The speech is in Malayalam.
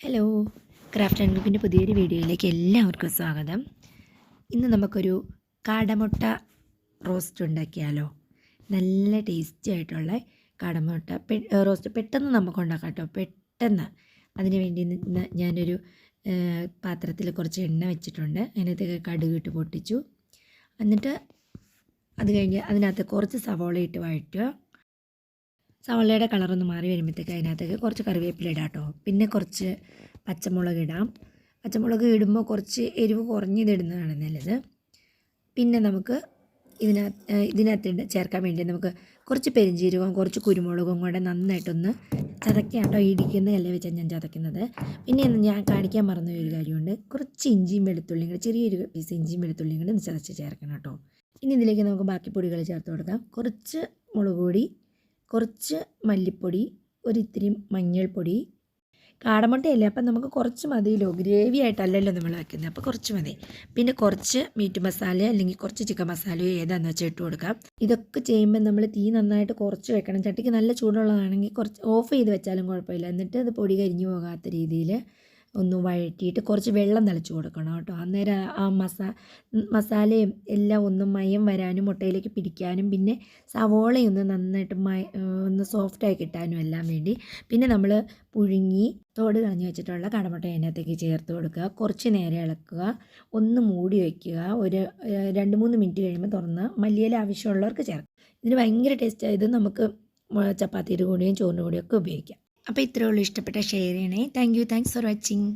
ഹലോ ക്രാഫ്റ്റ് ആൻഡ് കുക്കിന്റെ പുതിയൊരു വീഡിയോയിലേക്ക് എല്ലാവർക്കും സ്വാഗതം. ഇന്ന് നമുക്കൊരു കാടമുട്ട റോസ്റ്റ് ഉണ്ടാക്കിയാലോ? നല്ല ടേസ്റ്റി ആയിട്ടുള്ള കാടമുട്ട റോസ്റ്റ് പെട്ടെന്ന് നമുക്ക് ഉണ്ടാക്കാം കേട്ടോ. പെട്ടെന്ന്. അതിന് വേണ്ടി ഞാനൊരു പാത്രത്തിൽ കുറച്ച് എണ്ണ വെച്ചിട്ടുണ്ട്. അതിനകത്തേക്ക് കടുക് ഇട്ട് പൊട്ടിച്ചു. എന്നിട്ട് അത് കഴിഞ്ഞ് അതിനകത്ത് കുറച്ച് സവോള ഇട്ട് വഴറ്റുക. സവോളയുടെ കളറൊന്ന് മാറി വരുമ്പോഴത്തേക്ക് അതിനകത്തേക്ക് കുറച്ച് കറിവേപ്പില ഇടാം കേട്ടോ പിന്നെ കുറച്ച് പച്ചമുളക് ഇടാം. പച്ചമുളക് ഇടുമ്പോൾ കുറച്ച് എരിവ് കുറഞ്ഞതിടുന്നതാണ് നല്ലത്. പിന്നെ നമുക്ക് ഇതിനകത്ത് ഇതിനകത്ത് ചേർക്കാൻ വേണ്ടി നമുക്ക് കുറച്ച് പെരിഞ്ചീരകം കുറച്ച് കുരുമുളകും കൂടെ നന്നായിട്ടൊന്ന് ചതക്കാട്ടോ കേട്ടോ ഇടിക്കുന്ന ഇല വെച്ചാണ് ഞാൻ ചതക്കുന്നത് പിന്നെ ഇന്ന് ഞാൻ കാണിക്കാൻ മറന്ന ഒരു കാര്യമുണ്ട്. കുറച്ച് ഇഞ്ചിയും വെളുത്തുള്ളിയും കൂടെ ചെറിയൊരു പീസ് ഇഞ്ചിയും വെളുത്തുള്ളിയും കൂടെ ഒന്ന് ചതച്ച് ചേർക്കണം കേട്ടോ ഇനി ഇതിലേക്ക് നമുക്ക് ബാക്കി പൊടികൾ ചേർത്ത് കൊടുക്കാം. കുറച്ച് മുളക് പൊടി കുറച്ച് മല്ലിപ്പൊടി ഒരിത്തിരി മഞ്ഞൾപ്പൊടി കാടമുട്ടയല്ലേ അപ്പം നമുക്ക് കുറച്ച് മതിയല്ലോ ഗ്രേവി ആയിട്ടല്ലല്ലോ നമ്മൾ വയ്ക്കുന്നത് അപ്പോൾ കുറച്ച് മതി. പിന്നെ കുറച്ച് മീറ്റ് മസാല അല്ലെങ്കിൽ കുറച്ച് ചിക്കൻ മസാലയോ ഏതാണെന്ന് വെച്ചാൽ ഇട്ട് കൊടുക്കാം. ഇതൊക്കെ ചെയ്യുമ്പോൾ നമ്മൾ തീ നന്നായിട്ട് കുറച്ച് വെക്കണം. ചട്ടിക്ക് നല്ല ചൂടുള്ളതാണെങ്കിൽ കുറച്ച് ഓഫ് ചെയ്ത് വെച്ചാലും കുഴപ്പമില്ല. എന്നിട്ട് അത് പൊടി കരിഞ്ഞു പോകാത്ത രീതിയിൽ ഒന്ന് വഴറ്റിയിട്ട് കുറച്ച് വെള്ളം തളിച്ചു കൊടുക്കണം കേട്ടോ. അന്നേരം ആ മസ മസാലയും എല്ലാം ഒന്ന് മയം വരാനും മുട്ടയിലേക്ക് പിടിക്കാനും പിന്നെ സവോളയും ഒന്ന് നന്നായിട്ട് മയ ഒന്ന് സോഫ്റ്റായി കിട്ടാനും എല്ലാം വേണ്ടി പിന്നെ നമ്മൾ പുഴുങ്ങി തോട് കളഞ്ഞ് വെച്ചിട്ടുള്ള കടമുട്ട അതിനകത്തേക്ക് ചേർത്ത് കൊടുക്കുക. കുറച്ച് നേരം ഇളക്കുക. ഒന്ന് മൂടി വയ്ക്കുക ഒരു രണ്ട് മൂന്ന് മിനിറ്റ് കഴിയുമ്പോൾ തുറന്ന് മല്ലിയില ആവശ്യമുള്ളവർക്ക് ചേർക്കാം. ഇതിന് ഭയങ്കര ടേസ്റ്റായത് നമുക്ക് ചപ്പാത്തിയുടെ കൂടെയും ചോറിന്റെ കൂടിയും ഒക്കെ ഉപയോഗിക്കാം. അപ്പോൾ ഇത്രയേ ഉള്ളൂ. ഇഷ്ടപ്പെട്ട ഷെയർ ചെയ്യണേ. Thank you thanks for watching